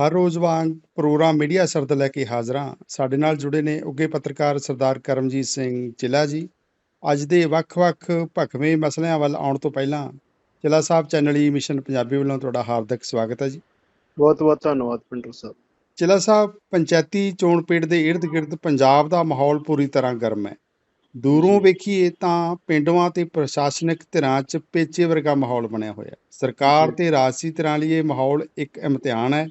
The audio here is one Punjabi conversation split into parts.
ਹਰ ਰੋਜ਼ ਵਾਂਗ ਪ੍ਰੋਗਰਾਮ ਮੀਡੀਆ ਸਰਦ ਲੈ ਕੇ ਹਾਜ਼ਰ ਹਾਂ ਸਾਡੇ ਨਾਲ ਜੁੜੇ ਨੇ ਉੱਘੇ ਪੱਤਰਕਾਰ ਸਰਦਾਰ ਕਰਮਜੀਤ ਸਿੰਘ ਚਿਲਾ ਜੀ। ਅੱਜ ਦੇ ਵੱਖ-ਵੱਖ ਭਖਵੇਂ ਮਸਲਿਆਂ ਵੱਲ ਆਉਣ ਤੋਂ ਪਹਿਲਾਂ Chilla Sahib channel E mission Punjabi ਵੱਲੋਂ ਤੁਹਾਡਾ ਹਾਰਦਿਕ ਸਵਾਗਤ ਹੈ ਜੀ। ਬਹੁਤ ਬਹੁਤ ਧੰਨਵਾਦ ਪਿੰਟੂ ਸਾਹਿਬ। ਚਿਲਾ ਸਾਹਿਬ ਪੰਚਾਇਤੀ ਚੋਣ ਪੇੜ ਦੇ ਇਰਦ-ਗਿਰਦ ਪੰਜਾਬ ਦਾ ਮਾਹੌਲ ਪੂਰੀ ਤਰ੍ਹਾਂ ਗਰਮ ਹੈ। ਦੂਰੋਂ। ਵੇਖੀਏ ਤਾਂ ਪਿੰਡਾਂ ਤੇ ਪ੍ਰਸ਼ਾਸਨਿਕ ਧਿਰਾਂ 'ਚ ਪੇਚੇ ਵਰਗਾ ਮਾਹੌਲ ਬਣਿਆ ਹੋਇਆ ਸਰਕਾਰ। ਤੇ ਰਾਜਸੀ ਧਿਰਾਂ ਲਈ ਇਹ ਮਾਹੌਲ ਇੱਕ ਇਮਤਿਹਾਨ ਹੈ।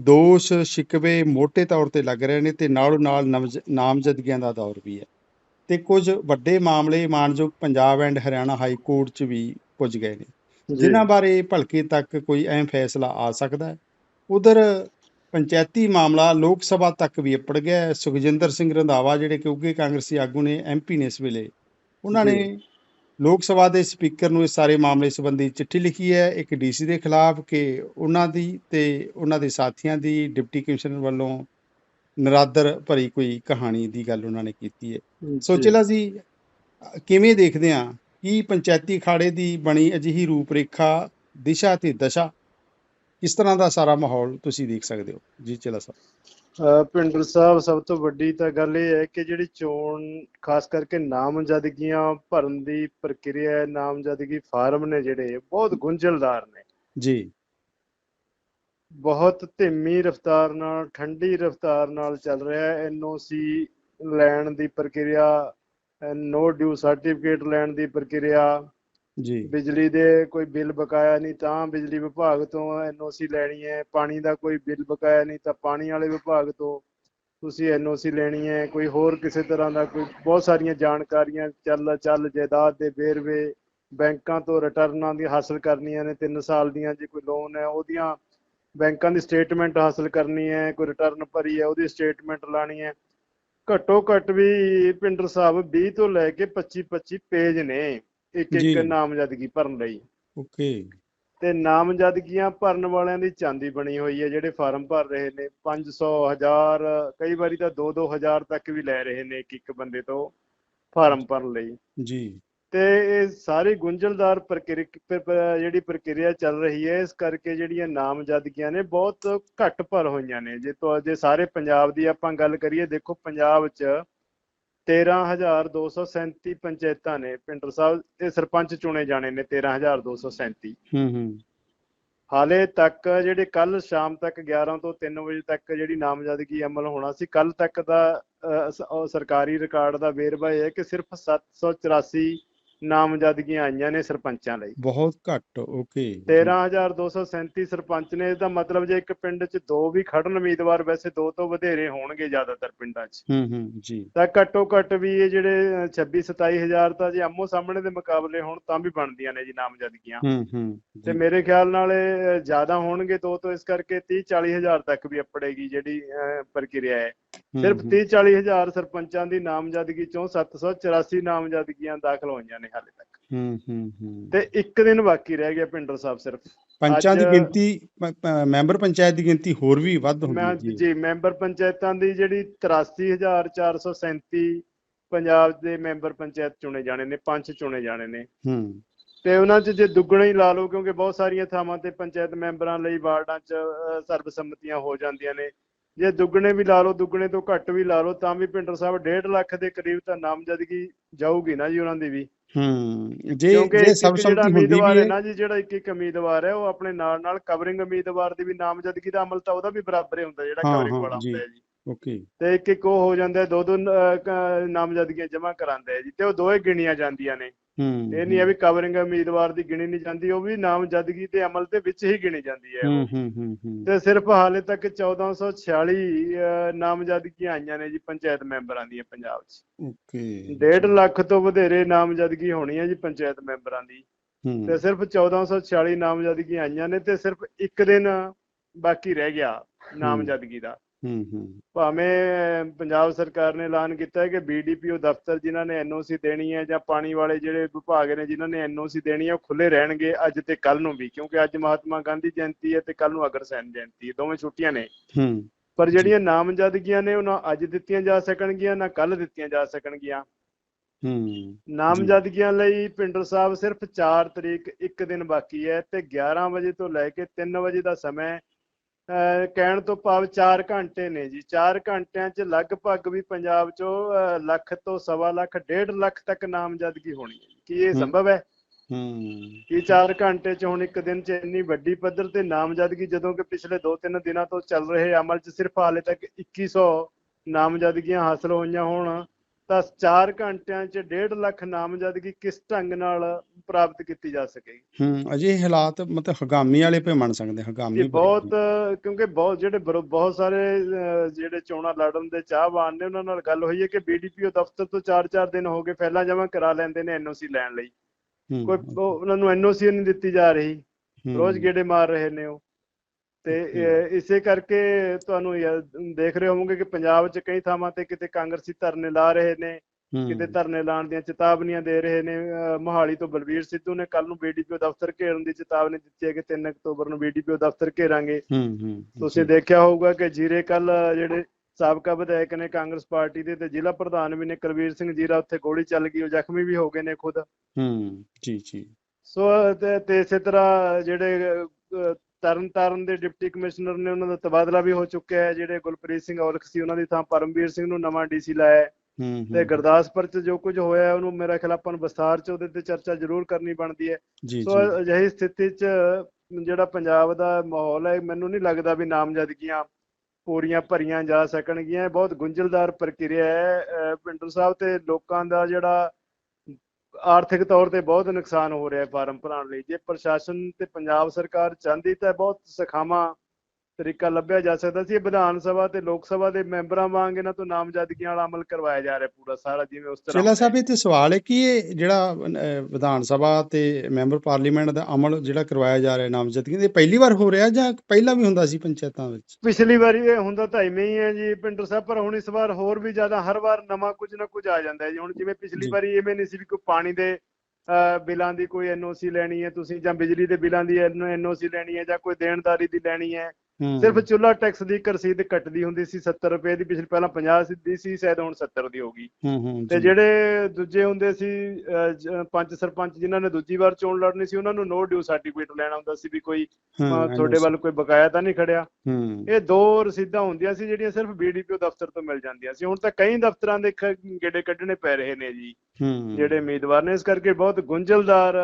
ਦੋਸ਼ ਸ਼ਿਕਵੇ ਮੋٹے ਤੌਰ ਤੇ ਲੱਗ ਰਹੇ ਨੇ ਤੇ ਨਾਲੋਂ ਨਾਲ ਨਮਜ਼- ਨਾਮਜ਼ਦਗੀਆਂ ਦਾ ਦੌਰ ਵੀ ਹੈ ਤੇ ਕੁਝ ਵੱਡੇ ਮਾਮਲੇ ਮਾਨਯੋਗ Punjab and Haryana high court 'ਚ ਵੀ ਪੁੱਜ ਗਏ ਨੇ ਜਿਨ੍ਹਾਂ ਬਾਰੇ ਭਲਕੇ ਤੱਕ ਕੋਈ ਅਹਿਮ ਫੈਸਲਾ ਆ ਸਕਦਾ ਹੈ ਉਧਰ ਪੰਚਾਇਤੀ ਮਾਮਲਾ ਲੋਕ ਸਭਾ ਤੱਕ ਵੀ ਅੱਪੜ ਗਿਆ। ਸੁਖਜਿੰਦਰ ਸਿੰਘ ਰੰਧਾਵਾ ਜਿਹੜੇ ਕਿ ਉੱਘੇ ਕਾਂਗਰਸੀ ਆਗੂ ਨੇ ਐਮਪੀ ਨੇ ਇਸ ਵੇਲੇ ਉਹਨਾਂ। ਨੇ ਲੋਕ ਸਭਾ ਦੇ ਸਪੀਕਰ ਨੂੰ ਇਸ ਸਾਰੇ ਮਾਮਲੇ ਸੰਬੰਧੀ ਚਿੱਠੀ ਲਿਖੀ ਹੈ। ਇੱਕ ਡੀਸੀ ਦੇ ਖਿਲਾਫ ਕਿ ਉਹਨਾਂ ਦੀ ਤੇ ਉਹਨਾਂ ਦੇ ਸਾਥੀਆਂ ਦੀ ਡਿਪਟੀ ਕਮਿਸ਼ਨਰ ਵੱਲੋਂ ਨਰਾਦਰ ਭਰੀ ਕੋਈ ਕਹਾਣੀ ਦੀ ਗੱਲ ਉਹਨਾਂ ਨੇ ਕੀਤੀ ਹੈ। ਸੋ ਜੀ। ਚਲਾ ਜੀ ਕਿਵੇਂ ਦੇਖਦੇ ਆ ਕੀ ਪੰਚਾਇਤੀ ਖਾੜੇ ਦੀ ਬਣੀ ਅਜਿਹੀ ਰੂਪਰੇਖਾ ਦਿਸ਼ਾ ਤੇ ਦਸ਼ਾ ਕਿਸ ਤਰ੍ਹਾਂ ਦਾ ਸਾਰਾ ਮਾਹੌਲ ਤੁਸੀਂ ਦੇਖ ਸਕਦੇ ਹੋ? ਜੀ ਚਲਾ ਸਾਹਿਬ। ਪਿੰਟੂ ਸਾਹਿਬ ਸਭ ਤੋਂ ਵੱਡੀ ਤਾਂ ਗੱਲ ਇਹ ਹੈ ਕਿ ਜਿਹੜੀ ਚੋਣ ਖਾਸ ਕਰਕੇ ਨਾਮਜ਼ਦਗੀਆਂ ਭਰਨ ਦੀ ਪ੍ਰਕਿਰਿਆ ਹੈ ਨਾਮਜ਼ਦਗੀ ਫਾਰਮ ਨੇ ਜਿਹੜੇ ਬਹੁਤ ਗੁੰਝਲਦਾਰ ਨੇ। ਜੀ। ਬਹੁਤ ਧੀਮੀ ਰਫ਼ਤਾਰ ਨਾਲ ਠੰਡੀ ਰਫ਼ਤਾਰ ਨਾਲ ਚੱਲ ਰਿਹਾ ਹੈ। ਐਨਓਸੀ ਲੈਣ ਦੀ ਪ੍ਰਕਿਰਿਆ ਨੋ ਡਿਊ ਸਰਟੀਫਿਕੇਟ ਲੈਣ ਦੀ ਪ੍ਰਕਿਰਿਆ ਜੀ। ਬਿਜਲੀ ਦੇ ਕੋਈ ਬਿੱਲ ਬਕਾਇਆ ਨਹੀਂ ਤਾਂ ਬਿਜਲੀ ਵਿਭਾਗ ਤੋਂ ਐਨਓਸੀ ਲੈਣੀ ਹੈ। ਪਾਣੀ ਦਾ ਕੋਈ ਬਿੱਲ ਬਕਾਇਆ ਨਹੀਂ ਤਾਂ ਪਾਣੀ ਵਾਲੇ ਵਿਭਾਗ ਤੋਂ ਤੁਸੀਂ ਐਨਓਸੀ ਲੈਣੀ ਹੈ। ਕੋਈ ਹੋਰ ਕਿਸੇ ਤਰ੍ਹਾਂ ਦਾ ਕੋਈ ਬਹੁਤ ਸਾਰੀਆਂ ਜਾਣਕਾਰੀਆਂ ਚੱਲ ਚੱਲ ਜਾਇਦਾਦ ਦੇ ਵੇਰਵੇ ਬੈਂਕਾਂ ਤੋਂ ਰਿਟਰਨਾਂ ਦੀ ਹਾਸਲ ਕਰਨੀਆਂ ਨੇ। 3 ਸਾਲ ਦੀਆਂ ਜੇ ਕੋਈ ਲੋਨ ਹੈ ਉਹਦੀਆਂ ਬੈਂਕਾਂ ਦੀ ਸਟੇਟਮੈਂਟ ਹਾਸਲ ਕਰਨੀ ਹੈ। ਕੋਈ ਰਿਟਰਨ ਭਰੀ ਹੈ ਉਹਦੀ ਸਟੇਟਮੈਂਟ ਲਾਣੀ ਹੈ। ਘੱਟੋ ਘੱਟ ਵੀ ਪਿੰਡਰ ਸਾਹਿਬ 20 ਤੋਂ ਲੈ ਕੇ 25 25 ਪੇਜ ਨੇ। ਇੱਕ ਜੀ। ਇੱਕ ਨਾਮਜ਼ਦਗੀ ਭਰਨ ਲਈ। ਓਕੇ। ਤੇ ਨਾਮਜ਼ਦਗੀਆਂ ਭਰਨ ਵਾਲਿਆਂ ਦੀ ਚਾਂਦੀ ਬਣੀ ਹੋਈ ਹੈ ਜਿਹੜੇ ਫਾਰਮ ਭਰ ਰਹੇ ਨੇ। 500 1000 ਕਈ ਵਾਰੀ ਤਾਂ 2-2 ਹਜ਼ਾਰ ਤੱਕ ਵੀ ਲੈ ਰਹੇ ਨੇ ਇੱਕ ਇੱਕ ਬੰਦੇ ਤੋਂ ਫਾਰਮ ਭਰਨ ਲਈ। ਜੀ। ਤੇ ਇਹ ਸਾਰੀ ਗੁੰਝਲਦਾਰ ਪ੍ਰਕਿਰਿਆ ਜਿਹੜੀ ਪ੍ਰਕਿਰਿਆ ਚੱਲ ਰਹੀ ਹੈ ਇਸ ਕਰਕੇ ਜਿਹੜੀਆਂ ਨਾਮਜ਼ਦਗੀਆਂ ਨੇ ਬਹੁਤ ਘੱਟ ਭਰ ਹੋਈਆਂ ਨੇ। ਜੇ ਤੋਂ ਜੇ ਸਾਰੇ ਪੰਜਾਬ ਦੀ ਆਪਾਂ ਗੱਲ ਕਰੀਏ ਦੇਖੋ ਪੰਜਾਬ 'ਚ 13237 ਪੰਚਾਇਤਾਂ ਨੇ ਪਿੰਡਰ ਸਾਹਿਬ ਤੇ ਸਰਪੰਚ ਚੁਣੇ ਜਾਣੇ ਨੇ 13237 ਹੂੰ ਹੂੰ। ਹਾਲੇ ਤੱਕ ਜਿਹੜੇ ਕੱਲ ਸ਼ਾਮ ਤੱਕ 11 ਤੋਂ 3 ਵਜੇ ਤੱਕ ਜਿਹੜੀ ਨਾਮਜ਼ਦਗੀ ਅਮਲ ਹੋਣਾ ਸੀ ਕੱਲ ਤੱਕ ਦਾ ਸਰਕਾਰੀ ਰਿਕਾਰਡ ਦਾ ਵੇਰਵਾ ਇਹ ਹੈ ਕਿ ਸਿਰਫ 784 ਨਾਮਜ਼ਦਗੀਆਂ ਆਈਆਂ ਨੇ ਸਰਪੰਚਾਂ ਲਈ। ਬਹੁਤ ਘੱਟ ਓਕੇ 13237 ਸਰਪੰਚ ਨੇ ਇਹਦਾ ਮਤਲਬ ਜੇ ਇੱਕ ਪਿੰਡ 'ਚ ਦੋ ਵੀ ਖੜਨ ਉਮੀਦਵਾਰ ਵੈਸੇ ਦੋ ਤੋਂ ਵਧੇਰੇ ਹੋਣਗੇ ਜ਼ਿਆਦਾਤਰ ਪਿੰਡਾਂ 'ਚ। ਹੂੰ ਹੂੰ ਜੀ। ਤਾਂ ਘੱਟੋ ਘੱਟ ਵੀ ਇਹ ਜਿਹੜੇ 26 27000 ਤਾਂ ਜੇ ਆਮੋ ਸਾਹਮਣੇ ਦੇ ਮੁਕਾਬਲੇ ਹੋਣ ਤਾਂ ਵੀ ਬਣਦੀਆਂ ਨੇ ਜੀ ਨਾਮਜ਼ਦਗੀਆਂ। ਹੂੰ ਹੂੰ ਤੇ ਮੇਰੇ ਖਿਆਲ ਨਾਲ ਇਹ ਜ਼ਿਆਦਾ ਹੋਣਗੇ ਦੋ ਤੋਂ ਇਸ ਕਰਕੇ 30 40 ਹਜ਼ਾਰ ਤੱਕ ਵੀ ਅੱਪੜੇਗੀ ਜਿਹੜੀ ਪ੍ਰਕਿਰਿਆ ਹੈ। ਸਿਰਫ ਹੂੰ, 30 40 ਹਜ਼ਾਰ ਸਰਪੰਚਾਂ ਦੀ ਨਾਮਜ਼ਦਗੀ ਚੋਂ 784 ਨਾਮਜ਼ਦਗੀਆਂ ਦਾਖਲ ਹੋਈਆਂ ਨੇ। ਹਾਲੇ ਤੱਕ। ਹੂੰ ਹੂੰ ਹੂੰ। ਤੇ ਇੱਕ ਦਿਨ ਬਾਕੀ ਰਹਿ ਗਿਆ ਪਿੰਡਰ ਸਾਹਿਬ ਸਿਰਫ। ਪੰਚਾਂ ਦੀ ਗਿਣਤੀ ਮੈਂਬਰ ਪੰਚਾਇਤ ਦੀ ਗਿਣਤੀ ਹੋਰ ਵੀ ਵੱਧ ਹੁੰਦੀ ਹੈ ਜੀ। ਜੀ ਮੈਂਬਰ ਪੰਚਾਇਤਾਂ ਦੀ ਜਿਹੜੀ 83437 ਪੰਜਾਬ ਦੇ ਮੈਂਬਰ ਪੰਚਾਇਤ ਚੁਣੇ ਜਾਣੇ ਨੇ ਪੰਚ ਚੁਣੇ ਜਾਣੇ ਨੇ। ਹੂੰ। ਤੇ ਉਹਨਾਂ 'ਚ ਜੇ ਦੁੱਗਣਾ ਹੀ ਲਾ ਲਓ ਕਿਉਂਕਿ ਬਹੁਤ ਸਾਰੀਆਂ ਥਾਵਾਂ ਤੇ ਪੰਚਾਇਤ ਮੈਂਬਰਾਂ ਲਈ ਵਾਰਡਾਂ 'ਚ ਸਰਬਸੰਮਤੀਆਂ ਹੋ ਜਾਂਦੀਆਂ ਨੇ। ਜੇ ਦੁੱਗਣੇ ਵੀ ਲਾ ਲਓ ਦੁੱਗਣੇ ਤੋਂ ਘੱਟ ਵੀ ਲਾ ਲਓ ਤਾਂ ਵੀ ਪਿੰਡਰ ਸਾਹਿਬ 1.5 ਲੱਖ ਦੇ ਕਰੀਬ ਤਾਂ ਨਾਮਜ਼ਦਗੀ ਜਾਊਗੀ ਨਾ ਜੀ ਉਹਨਾਂ ਦੀ ਵੀ। ਹੂੰ ਜੇ ਜੇ ਸਰਬਸੰਮਤੀ ਹੁੰਦੀ ਵੀ ਹੈ। ਨਾ ਜੀ ਜਿਹੜਾ ਇੱਕ ਇੱਕ ਉਮੀਦਵਾਰ ਹੈ ਉਹ ਆਪਣੇ ਨਾਲ ਨਾਲ ਕਵਰਿੰਗ ਉਮੀਦਵਾਰ ਦੀ ਵੀ ਨਾਮਜ਼ਦਗੀ ਦਾ ਅਮਲ ਤਾਂ ਉਹਦਾ ਵੀ ਬਰਾਬਰ ਹੀ ਹੁੰਦਾ ਜਿਹੜਾ ਕਵਰਿੰਗ ਵਾਲਾ। ਹੁੰਦਾ ਹੈ ਜੀ। ਓਕੇ। ਤੇ ਇੱਕ ਇੱਕ ਉਹ ਹੋ ਜਾਂਦਾ ਦੋ ਦੋ ਨਾਮਜ਼ਦਗੀਆਂ ਜਮ੍ਹਾਂ ਕਰਾਉਂਦਾ ਹੈ ਜੀ ਤੇ ਉਹ ਦੋਏ ਗਿਣੀਆਂ ਜਾਂਦੀਆਂ ਨੇ। ਇਹ ਨਹੀਂ ਹੈ ਵੀ ਕਵਰਿੰਗ ਉਮੀਦਵਾਰ ਦੀ ਗਿਣੀ ਨਹੀਂ ਜਾਂਦੀ ਉਹ ਵੀ ਨਾਮਜ਼ਦਗੀ ਦੇ ਅਮਲ ਦੇ ਵਿੱਚ ਹੀ ਗਿਣੀ ਜਾਂਦੀ ਹੈ। ਹੂੰ ਉਹ। ਹੂੰ ਹੂੰ ਹੂੰ। ਤੇ ਸਿਰਫ ਹਾਲੇ ਤੱਕ 1446 ਅਹ, ਨਾਮਜ਼ਦਗੀਆਂ ਆਈਆਂ ਨੇ ਜੀ ਪੰਚਾਇਤ ਮੈਂਬਰਾਂ ਦੀਆਂ ਪੰਜਾਬ 'ਚ। ਓਕੇ। ਡੇਢ ਲੱਖ ਤੋਂ ਵਧੇਰੇ ਨਾਮਜ਼ਦਗੀ ਹੋਣੀ ਹੈ ਜੀ ਪੰਚਾਇਤ ਮੈਂਬਰਾਂ ਦੀ। ਤੇ ਸਿਰਫ 1446 ਨਾਮਜ਼ਦਗੀਆਂ ਆਈਆਂ ਨੇ ਤੇ ਸਿਰਫ ਇੱਕ ਦਿਨ ਬਾਕੀ ਰਹਿ ਗਿਆ ਨਾਮਜ਼ਦਗੀ ਦਾ। ਹੂੰ ਹੂੰ। ਭਾਵੇਂ ਪੰਜਾਬ ਸਰਕਾਰ ਨੇ ਐਲਾਨ ਕੀਤਾ ਹੈ ਕਿ ਬੀਡੀਪੀਓ ਦਫ਼ਤਰ ਜਿਨ੍ਹਾਂ ਨੇ ਐਨਓਸੀ ਦੇਣੀ ਹੈ ਜਾਂ ਪਾਣੀ ਵਾਲੇ ਜਿਹੜੇ ਵਿਭਾਗ ਨੇ ਜਿਨ੍ਹਾਂ ਨੇ ਐਨਓਸੀ ਦੇਣੀ ਹੈ ਉਹ ਖੁੱਲੇ ਰਹਿਣਗੇ ਅੱਜ ਤੇ ਕੱਲ ਨੂੰ ਵੀ ਕਿਉਂਕਿ ਅੱਜ ਮਹਾਤਮਾ ਗਾਂਧੀ ਜਯੰਤੀ ਹੈ ਤੇ ਕੱਲ ਨੂੰ ਅਗਰਸੈਨ ਜਯੰਤੀ ਹੈ ਦੋਵੇਂ ਛੁੱਟੀਆਂ ਨੇ। ਹੂੰ। ਪਰ ਜਿਹੜੀਆਂ ਨਾਮਜ਼ਦਗੀਆਂ ਨੇ ਉਹ ਨਾ ਅੱਜ ਦਿੱਤੀਆਂ ਜਾ ਸਕਣਗੀਆਂ ਨਾ ਕੱਲ ਦਿੱਤੀਆਂ ਜਾ ਸਕਣਗੀਆਂ। ਹੂੰ। ਨਾਮਜ਼ਦਗੀਆਂ ਲਈ ਪਿੰਡਰ ਸਾਹਿਬ ਸਿਰਫ 4 ਤਰੀਕ ਇੱਕ ਦਿਨ ਬਾਕੀ ਹੈ ਤੇ 11 ਵਜੇ ਤੋਂ ਲੈ ਕੇ 3 ਵਜੇ ਦਾ ਸਮਾਂ ਕਹਿਣ ਤੋਂ ਭਾਵ 4 ਘੰਟੇ ਨੇ ਜੀ। 4 ਘੰਟਿਆਂ 'ਚ ਲਗਭਗ ਵੀ ਪੰਜਾਬ 'ਚੋਂ ਲੱਖ ਤੋਂ ਸਵਾ ਲੱਖ ਡੇਢ ਲੱਖ ਤੱਕ ਨਾਮਜ਼ਦਗੀ ਹੋਣੀ ਹੈ। ਕੀ ਇਹ। ਸੰਭਵ ਹੈ? ਹੂੰ। ਕੀ 4 ਘੰਟੇ 'ਚ ਹੁਣ ਇੱਕ ਦਿਨ 'ਚ ਇੰਨੀ ਵੱਡੀ ਪੱਧਰ ਤੇ ਨਾਮਜ਼ਦਗੀ ਜਦੋਂ ਕਿ ਪਿਛਲੇ 2-3 ਦਿਨਾਂ ਤੋਂ ਚੱਲ ਰਹੇ ਅਮਲ 'ਚ ਸਿਰਫ ਹਾਲੇ ਤੱਕ 2100 ਨਾਮਜ਼ਦਗੀਆਂ ਹਾਸਲ ਹੋਈਆਂ ਹੋਣ ਤਾਂ 4 ਘੰਟਿਆਂ 'ਚ ਡੇਢ ਲੱਖ ਨਾਮਜ਼ਦਗੀ ਕਿਸ ਢੰਗ ਨਾਲ ਪ੍ਰਾਪਤ ਕੀਤੀ ਜਾ ਸਕੇਗੀ? ਹੂੰ ਅਜੇ ਹਾਲਾਤ ਮਤਲਬ ਹਗਾਮੀ ਵਾਲੇ ਪੇ ਮੰਨ ਸਕਦੇ ਹਗਾਮੀ ਬਹੁਤ ਕਿਉਂਕਿ ਬਹੁਤ ਜਿਹੜੇ ਬਹੁਤ ਸਾਰੇ ਜਿਹੜੇ ਚੋਣਾਂ ਲੜਨ ਦੇ ਚਾਹਵਾਨ ਨੇ ਉਹਨਾਂ ਨਾਲ ਗੱਲ ਹੋਈ ਹੈ ਕਿ ਬੀਡੀਪੀਓ ਦਫ਼ਤਰ ਤੋਂ 4-4 ਦਿਨ ਹੋ ਗਏ ਪਹਿਲਾਂ ਜਮ੍ਹਾਂ ਕਰਾ ਲੈਂਦੇ ਨੇ ਐਨਓਸੀ ਲੈਣ ਲਈ। ਕੋਈ ਉਹ- ਉਹਨਾਂ ਨੂੰ ਐਨਓਸੀ ਨਹੀਂ ਦਿੱਤੀ ਜਾ ਰਹੀ। ਰੋਜ਼ ਗੇੜੇ ਮਾਰ ਰਹੇ ਨੇ ਉਹ। ਤੇ ਇਸੇ ਕਰਕੇ ਤੁਹਾਨੂੰ ਦੇਖ ਰਹੇ ਹੋਵੋਗੇ ਕਿ ਪੰਜਾਬ 'ਚ ਕਈ ਥਾਵਾਂ ਤੇ ਕਿਤੇ ਕਾਂਗਰਸੀ ਧਰਨੇ ਲਾ ਰਹੇ ਨੇ ਕਿਤੇ ਧਰਨੇ ਲਾਉਣ ਦੀਆਂ ਚੇਤਾਵਨੀਆਂ ਦੇ ਰਹੇ ਨੇ ਮੋਹਾਲੀ ਤੋਂ ਬਲਬੀਰ ਸਿੱਧੂ ਨੇ ਕੱਲ ਨੂੰ ਬੀਡੀਪੀਓ ਦਫ਼ਤਰ ਘੇਰਨ ਦੀ ਚੇਤਾਵਨੀ ਦਿੱਤੀ ਹੈ ਕਿ 3 ਅਕਤੂਬਰ ਨੂੰ ਬੀਡੀਪੀਓ ਦਫ਼ਤਰ ਘੇਰਾਂਗੇ। ਤੁਸੀਂ ਦੇਖਿਆ ਹੋਊਗਾ ਕਿ ਜੀਰੇ ਕੱਲ ਜਿਹੜੇ ਸਾਬਕਾ ਵਿਧਾਇਕ ਨੇ ਕਾਂਗਰਸ ਪਾਰਟੀ ਦੇ ਤੇ ਜ਼ਿਲ੍ਹਾ ਪ੍ਰਧਾਨ ਵੀ ਨੇ ਕੁਲਵੀਰ ਸਿੰਘ ਜੀਰਾ ਉੱਥੇ ਗੋਲੀ ਚੱਲ ਗਈ ਉਹ ਜ਼ਖਮੀ ਵੀ ਹੋ ਗਏ ਨੇ ਖੁਦ। ਹੂੰ ਜੀ ਜੀ। ਸੋ ਤੇ ਇਸੇ ਤਰ੍ਹਾਂ ਜਿਹੜੇ ਅਹ, ਤਰਨ ਤਾਰਨ ਦੇ ਡਿਪਟੀ ਕਮਿਸ਼ਨਰ ਨੇ ਉਹਨਾਂ ਦਾ ਤਬਾਦਲਾ ਵੀ ਹੋ ਚੁੱਕਿਆ ਹੈ ਜਿਹੜੇ ਗੁਲਪ੍ਰੀਤ ਸਿੰਘ ਔਲਖ ਸੀ ਉਹਨਾਂ ਦੀ ਥਾਂ ਪਰਮਵੀਰ ਸਿੰਘ ਨੂੰ ਨਵਾਂ ਡੀਸੀ ਲਾਇਆ ਤੇ ਗੁਰਦਾਸਪੁਰ ਚ ਜੋ ਕੁਝ ਹੋਇਆ ਹੈ, ਉਹਨੂੰ ਮੇਰਾ ਖਿਆਲ ਆਪਾਂ ਨੂੰ ਵਿਸਥਾਰ ਚ ਉਹਦੇ ਤੇ ਚਰਚਾ ਜ਼ਰੂਰ ਕਰਨੀ ਬਣਦੀ ਹੈ। ਸੋ ਅਜਿਹੀ ਸਥਿਤੀ 'ਚ ਜਿਹੜਾ ਪੰਜਾਬ ਦਾ ਮਾਹੌਲ ਹੈ ਮੈਨੂੰ ਨਹੀਂ ਲੱਗਦਾ ਵੀ ਨਾਮਜ਼ਦਗੀਆਂ ਪੂਰੀਆਂ ਭਰੀਆਂ ਜਾ ਸਕਣਗੀਆਂ। ਇਹ ਬਹੁਤ ਗੁੰਝਲਦਾਰ ਪ੍ਰਕਿਰਿਆ ਹੈ। ਪਿੰਡੂ ਸਾਹਿਬ ਤੇ ਲੋਕਾਂ ਦਾ ਜਿਹੜਾ ਆਰਥਿਕ ਤੌਰ ਤੇ ਬਹੁਤ ਨੁਕਸਾਨ ਹੋ ਰਿਹਾ ਹੈ ਫਾਰਮ ਭਰਾਉਣ ਲਈ। ਜੇ ਪ੍ਰਸ਼ਾਸਨ ਤੇ ਪੰਜਾਬ ਸਰਕਾਰ ਚਾਹੁੰਦੀ ਤਾਂ ਬਹੁਤ ਸਖਾਵਾਂ ਤਰੀਕਾ ਲੱਭਿਆ ਜਾ ਸਕਦਾ ਸੀ। ਇਹ ਵਿਧਾਨ ਸਭਾ ਤੇ ਲੋਕ ਸਭਾ ਦੇ ਮੈਂਬਰਾਂ ਵਾਂਗ ਇਹਨਾਂ ਤੋਂ ਨਾਮਜ਼ਦਗੀਆਂ ਵਾਲਾ ਅਮਲ ਕਰਵਾਇਆ ਜਾ ਰਿਹਾ ਪੂਰਾ ਸਾਰਾ ਜਿਵੇਂ ਉਸ ਤਰ੍ਹਾਂ ਚੇਲਾ ਸਾਹਿਬ ਇਹ ਤੇ ਸਵਾਲ ਹੈ ਕਿ ਇਹ ਜਿਹੜਾ ਵਿਧਾਨ ਸਭਾ ਤੇ ਮੈਂਬਰ ਪਾਰਲੀਮੈਂਟ ਦਾ ਅਮਲ ਜਿਹੜਾ ਕਰਵਾਇਆ ਜਾ ਰਿਹਾ ਨਾਮਜ਼ਦਗੀ ਇਹ ਪਹਿਲੀ ਵਾਰ ਹੋ ਰਿਹਾ ਜਾਂ ਪਹਿਲਾਂ ਵੀ ਹੁੰਦਾ ਸੀ ਪੰਚਾਇਤਾਂ ਵਿੱਚ? ਪਿਛਲੀ ਵਾਰੀ ਇਹ ਹੁੰਦਾ ਤਾਂ ਇਵੇਂ ਹੀ ਹੈ ਜੀ ਪਿੰਡਰ ਸਾਹਿਬ ਪਰ ਹੁਣ ਇਸ ਵਾਰ ਹੋਰ ਵੀ ਜ਼ਿਆਦਾ ਹਰ ਵਾਰ ਨਵਾਂ ਕੁਝ ਨਾ ਕੁਝ ਆ ਜਾਂਦਾ ਹੈ ਜੀ। ਹੁਣ ਜਿਵੇਂ ਪਿਛਲੀ। ਵਾਰੀ ਇਵੇਂ ਨਹੀਂ ਸੀ ਵੀ ਕੋਈ ਪਾਣੀ ਦੇ ਬਿੱਲਾਂ ਦੀ ਕੋਈ ਐਨਓਸੀ ਲੈਣੀ ਹੈ ਤੁਸੀਂ ਜਾਂ ਬਿਜਲੀ ਦੇ ਬਿੱਲਾਂ ਦੀ ਐਨਓਸੀ ਲੈਣੀ ਹੈ ਜਾਂ ਕੋਈ ਦੇਣਦਾਰੀ ਦੀ ਲੈਣੀ ਹੂੰ। ਸਿਰਫ ਚੁੱਲ੍ਹਾ ਟੈਕਸ ਦੀ ਇੱਕ ਰਸੀਦ ਕੱਟਦੀ ਹੁੰਦੀ ਸੀ 70 ਰੁਪਏ ਦੀ ਪਿਛਲੀ ਪਹਿਲਾਂ 50 ਸੀ- ਦੀ ਸੀ ਸ਼ਾਇਦ ਹੁਣ 70 ਦੀ ਹੋ ਗਈ। ਤੇ। ਜਿਹੜੇ ਦੂਜੇ ਹੁੰਦੇ ਸੀ ਅਹ, ਜ- ਪੰਚ ਸਰਪੰਚ ਜਿਨ੍ਹਾਂ ਨੇ ਦੂਜੀ ਵਾਰ ਚੋਣ ਲੜਨੀ ਸੀ ਉਹਨਾਂ ਨੂੰ ਨੋ ਡਿਊ ਸਰਟੀਫਿਕੇਟ ਲੈਣਾ ਹੁੰਦਾ ਸੀ ਵੀ ਕੋਈ ਤੁਹਾਡੇ ਵੱਲ ਕੋਈ ਬਕਾਇਆ ਤਾਂ ਨਹੀਂ ਖੜਿਆ। ਇਹ ਦੋ ਰਸੀਦਾਂ ਹੁੰਦੀਆਂ ਸੀ ਜਿਹੜੀਆਂ ਸਿਰਫ ਬੀਡੀਪੀਓ ਦਫ਼ਤਰ ਤੋਂ ਮਿਲ ਜਾਂਦੀਆਂ ਸੀ। ਹੁਣ ਤਾਂ ਕਈ ਦਫ਼ਤਰਾਂ ਦੇ ਗੇੜੇ ਕੱਢਣੇ ਪੈ ਰਹੇ ਨੇ ਜੀ। ਜਿਹੜੇ ਉਮੀਦਵਾਰ ਨੇ ਇਸ ਕਰਕੇ ਬਹੁਤ ਗੁੰਝਲਦਾਰ